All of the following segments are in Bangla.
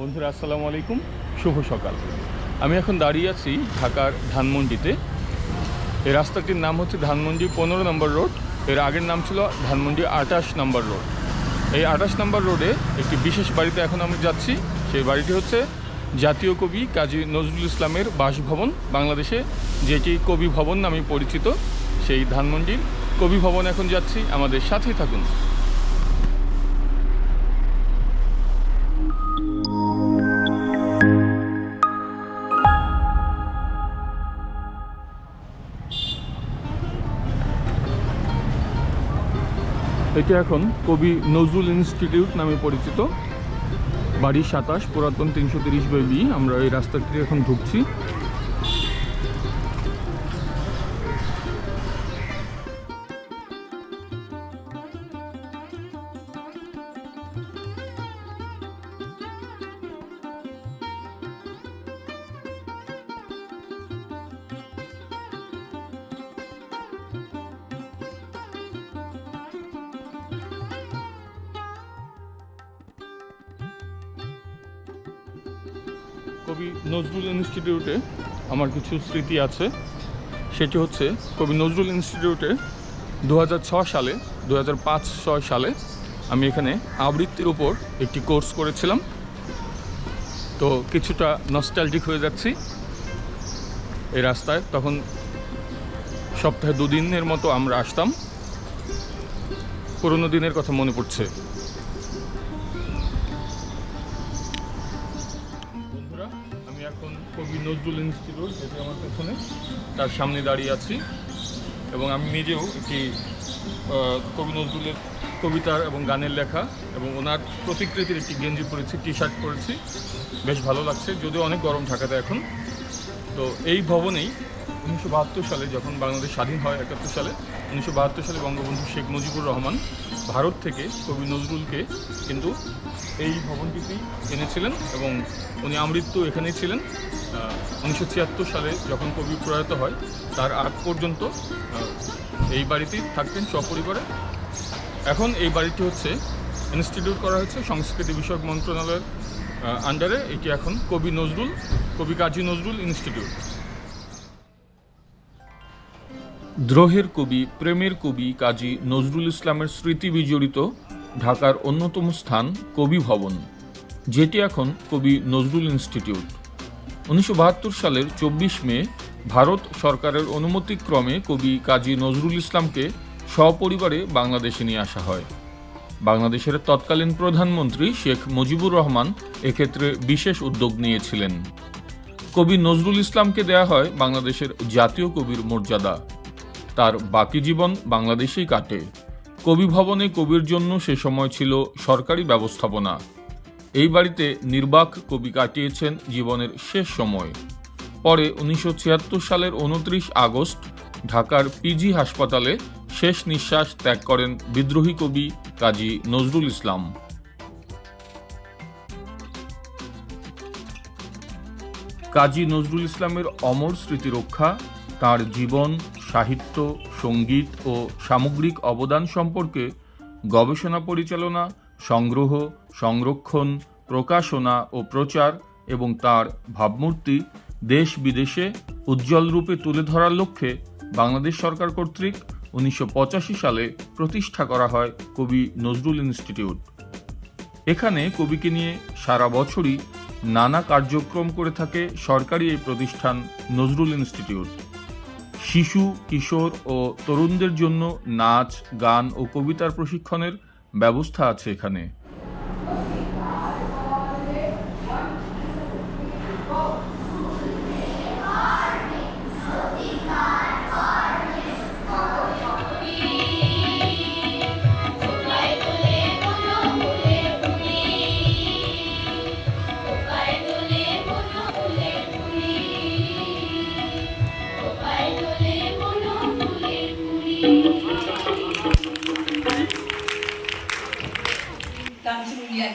বন্ধুরা, আসসালামু আলাইকুম। শুভ সকাল। আমি এখন দাঁড়িয়ে আছি ঢাকার ধানমন্ডিতে। এই রাস্তাটির নাম হচ্ছে ধানমন্ডি পনেরো নম্বর রোড। এর আগের নাম ছিল ধানমন্ডি আটাশ নম্বর রোড। এই আটাশ নম্বর রোডে একটি বিশেষ বাড়িতে এখন আমি যাচ্ছি। সেই বাড়িটি হচ্ছে জাতীয় কবি কাজী নজরুল ইসলামের বাসভবন বাংলাদেশে, যেটি কবি ভবন নামে পরিচিত। সেই ধানমন্ডির কবি ভবন এখন যাচ্ছি। আমাদের সাথেই থাকুন। এটি এখন কবি নজরুল ইনস্টিটিউট নামে পরিচিত। বাড়ি সাতাশ, পুরাতন তিনশো তিরিশ বাই বি আমরা এই রাস্তাটি এখন ঢুকছি। কবি নজরুল ইনস্টিটিউটে আমার কিছু স্মৃতি আছে। সেটি হচ্ছে কবি নজরুল ইনস্টিটিউটে দু সালে দু ছয় সালে আমি এখানে আবৃত্তির উপর একটি কোর্স করেছিলাম। তো কিছুটা নস্টালজিক হয়ে যাচ্ছি। এই রাস্তায় তখন সপ্তাহে দুদিনের মতো আমরা আসতাম। পুরোনো দিনের কথা মনে পড়ছে। নজরুল ইনস্টিটিউট, যেটি আমার পেছনে, তার সামনে দাঁড়িয়ে আছি। এবং আমি নিজেও একটি কবি নজরুলের কবিতার এবং গানের লেখা এবং ওনার প্রতিকৃতির একটি গেঞ্জি পরেছি টি শার্ট পরেছি। বেশ ভালো লাগছে, যদিও অনেক গরম ঢাকাতে এখন। তো এই ভবনেই উনিশশো বাহাত্তর সালে যখন বাংলাদেশ স্বাধীন হয়, একাত্তর সালে, উনিশশো বাহাত্তর সালে বঙ্গবন্ধু শেখ মুজিবুর রহমান ভারত থেকে কবি নজরুলকে কিন্তু এই ভবনটিতেই এনেছিলেন এবং উনি আমৃত্যু এখানেই ছিলেন উনিশশো ছিয়াত্তর সালে যখন কবি প্রয়াত হয়, তার আগ পর্যন্ত এই বাড়িতেই থাকতেন সপরিবারে। এখন এই বাড়িটি হচ্ছে ইনস্টিটিউট করা হয়েছে সংস্কৃতি বিষয়ক মন্ত্রণালয়ের আন্ডারে এটি এখন কবি নজরুল, কবি কাজী নজরুল ইনস্টিটিউট দ্রোহের কবি, প্রেমের কবি কাজী নজরুল ইসলামের স্মৃতি বিজড়িত ঢাকার অন্যতম স্থান কবি ভবন, যেটি এখন কবি নজরুল ইনস্টিটিউট। উনিশশো বাহাত্তর সালের চব্বিশ মে ভারত সরকারের অনুমতিক্রমে কবি কাজী নজরুল ইসলামকে সপরিবারে বাংলাদেশে নিয়ে আসা হয়। বাংলাদেশের তৎকালীন প্রধানমন্ত্রী শেখ মুজিবুর রহমান এক্ষেত্রে বিশেষ উদ্যোগ নিয়েছিলেন। কবি নজরুল ইসলামকে দেয়া হয় বাংলাদেশের জাতীয় কবির মর্যাদা। তার বাকি জীবন বাংলাদেশেই কাটে। কবি ভবনে কবির জন্য সে সময় ছিল সরকারি ব্যবস্থাপনা। এই বাড়িতে নির্বাক কবি কাটিয়েছেন জীবনের শেষ সময়। পরে উনিশশো ছিয়াত্তর সালের উনত্রিশ আগস্ট ঢাকার পিজি হাসপাতালে শেষ নিঃশ্বাস ত্যাগ করেন বিদ্রোহী কবি কাজী নজরুল ইসলাম। কাজী নজরুল ইসলামের অমর স্মৃতি রক্ষা তার জীবন সাহিত্য, সংগীত ও সামগ্রিক অবদান সম্পর্কে গবেষণা পরিচালনা, সংগ্রহ, সংরক্ষণ, প্রকাশনা ও প্রচার এবং তার ভাবমূর্তি দেশ বিদেশে উজ্জ্বল রূপে তুলে ধরার লক্ষ্যে বাংলাদেশ সরকার কর্তৃক উনিশশো পঁচাশি সালে প্রতিষ্ঠা করা হয় কবি নজরুল ইনস্টিটিউট। এখানে কবিকে নিয়ে সারা বছরই নানা কার্যক্রম করে থাকে সরকারি এই প্রতিষ্ঠান নজরুল ইনস্টিটিউট। শিশু কিশোর ও তরুণদের জন্য নাচ গান ও কবিতার প্রশিক্ষণের ব্যবস্থা আছে এখানে।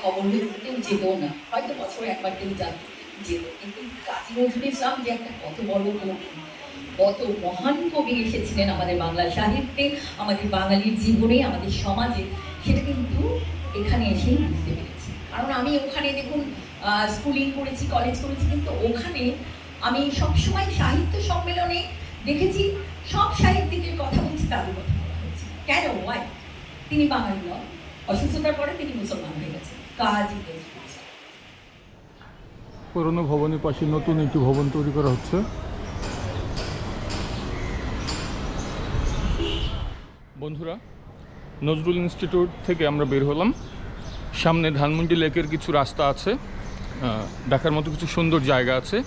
কবর হয়ে কেউ যেত না। হয়তো বছরে একবার কেউ যেত যেত কিন্তু কাজী নজরুল ইসলাম যে একটা কত বড় কবি, কত মহান কবি এসেছিলেন আমাদের বাংলা সাহিত্যে, আমাদের বাঙালির জীবনে, আমাদের সমাজে, সেটা কিন্তু এখানে এসেই বুঝতে পেরেছি। কারণ আমি ওখানে দেখুন স্কুলিং করেছি কলেজ করেছি, কিন্তু ওখানে আমি সবসময় সাহিত্য সম্মেলনে দেখেছি, সব সাহিত্যিকের কথা বলছি, তাদের কথা বলা হচ্ছে কেন? ওয়াই তিনি বাঙালি নন। অসুস্থতার পরে তিনি মুসলমান হয়ে গেছেন। কাজ পুরনো ভবনের পাশে নতুন একটি ভবন তৈরি করা হচ্ছে। বন্ধুরা, নজরুল ইনস্টিটিউট থেকে আমরা বের হলাম। সামনে ধানমন্ডি লেকের কিছু রাস্তা আছে দেখার মতো কিছু সুন্দর জায়গা আছে।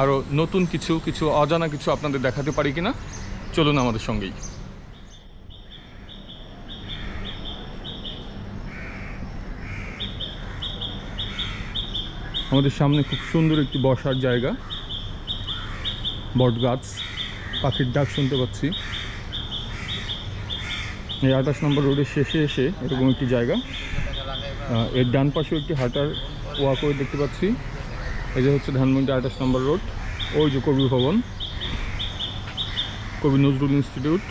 আরও নতুন কিছু কিছু অজানা কিছু আপনাদের দেখাতে পারি কিনা? চলুন আমাদের সঙ্গেই। আমাদের সামনে খুব সুন্দর একটি বসার জায়গা। বট গাছ, পাখির ডাক শুনতে পাচ্ছি। এই আঠাশ নম্বর রোডের শেষে এসে এরকম একটি জায়গা। এর ডান পাশেও একটি হাঁটার ওয়াকওয়ে দেখতে পাচ্ছি। এই যে হচ্ছে ধানমন্ডি আঠাশ নম্বর রোড। ওই যে কবি ভবন। কবি নজরুল ইনস্টিটিউট।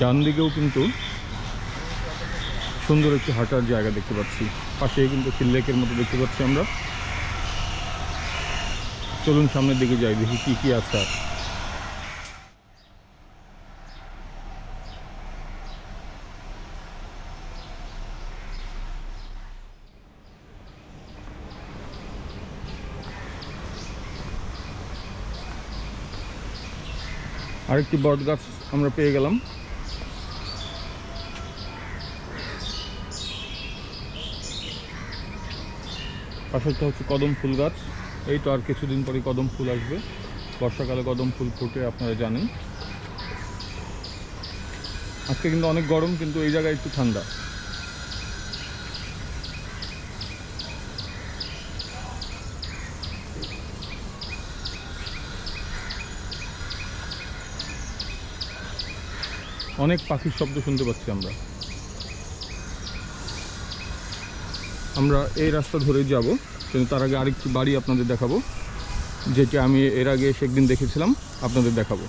ডান দিকেও কিন্তু সুন্দর একটি হাঁটার জায়গা দেখতে পাচ্ছি। পাশে কিন্তু একটি লেকের মতো দেখতে পাচ্ছি আমরা। চলুন সামনের দিকে যাই, দেখি কি কি আছে আর। আরেকটি বট গাছ আমরা পেয়ে গেলাম। পাশেরটা হচ্ছে কদম ফুল গাছ। এই তো আর কিছুদিন পরে কদম ফুল আসবে। বর্ষাকালে কদম ফুল ফুটে আপনারা জানেন। আজকে কিন্তু অনেক গরম, কিন্তু এই জায়গায় একটু ঠান্ডা। অনেক পাখির শব্দ শুনতে পাচ্ছি আমরা। আমরা এই রাস্তা ধরে যাব, কিন্তু তার আগে আরেকটি বাড়ি আপনাদের দেখাবো, যেটি আমি এর আগে সেদিন একদিন দেখেছিলাম, আপনাদের দেখাবো।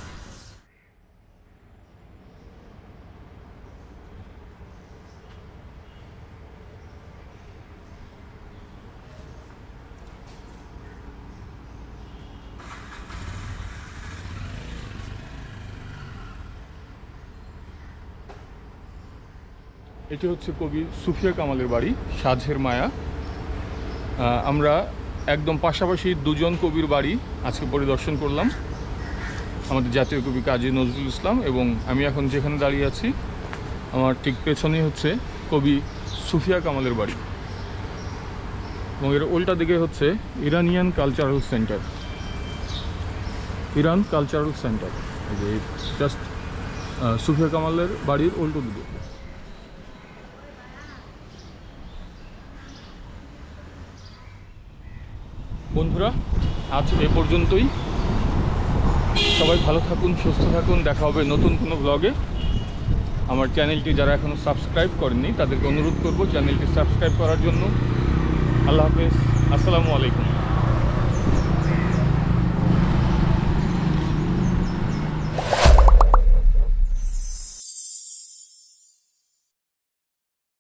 এটি হচ্ছে কবি সুফিয়া কামালের বাড়ি সাঝের মায়া। আমরা একদম পাশাপাশি দুজন কবির বাড়ি আজকে পরিদর্শন করলাম, আমাদের জাতীয় কবি কাজী নজরুল ইসলাম এবং আমি এখন যেখানে দাঁড়িয়ে আছি, আমার ঠিক পেছনেই হচ্ছে কবি সুফিয়া কামালের বাড়ি। এবং এর উল্টা দিকে হচ্ছে Iranian cultural centre. Iran cultural centre just Sufia কামালের বাড়ির উল্টো দিকে। বন্ধুরা, আজ এ পর্যন্তই। সবাই ভালো থাকুন, সুস্থ থাকুন, দেখা হবে নতুন কোনো ব্লগে আমার চ্যানেলটি যারা এখনও সাবস্ক্রাইব করেনি তাদেরকে অনুরোধ করব চ্যানেলটি সাবস্ক্রাইব করার জন্য। আল্লাহ হাফেজ, আসসালামু আলাইকুম।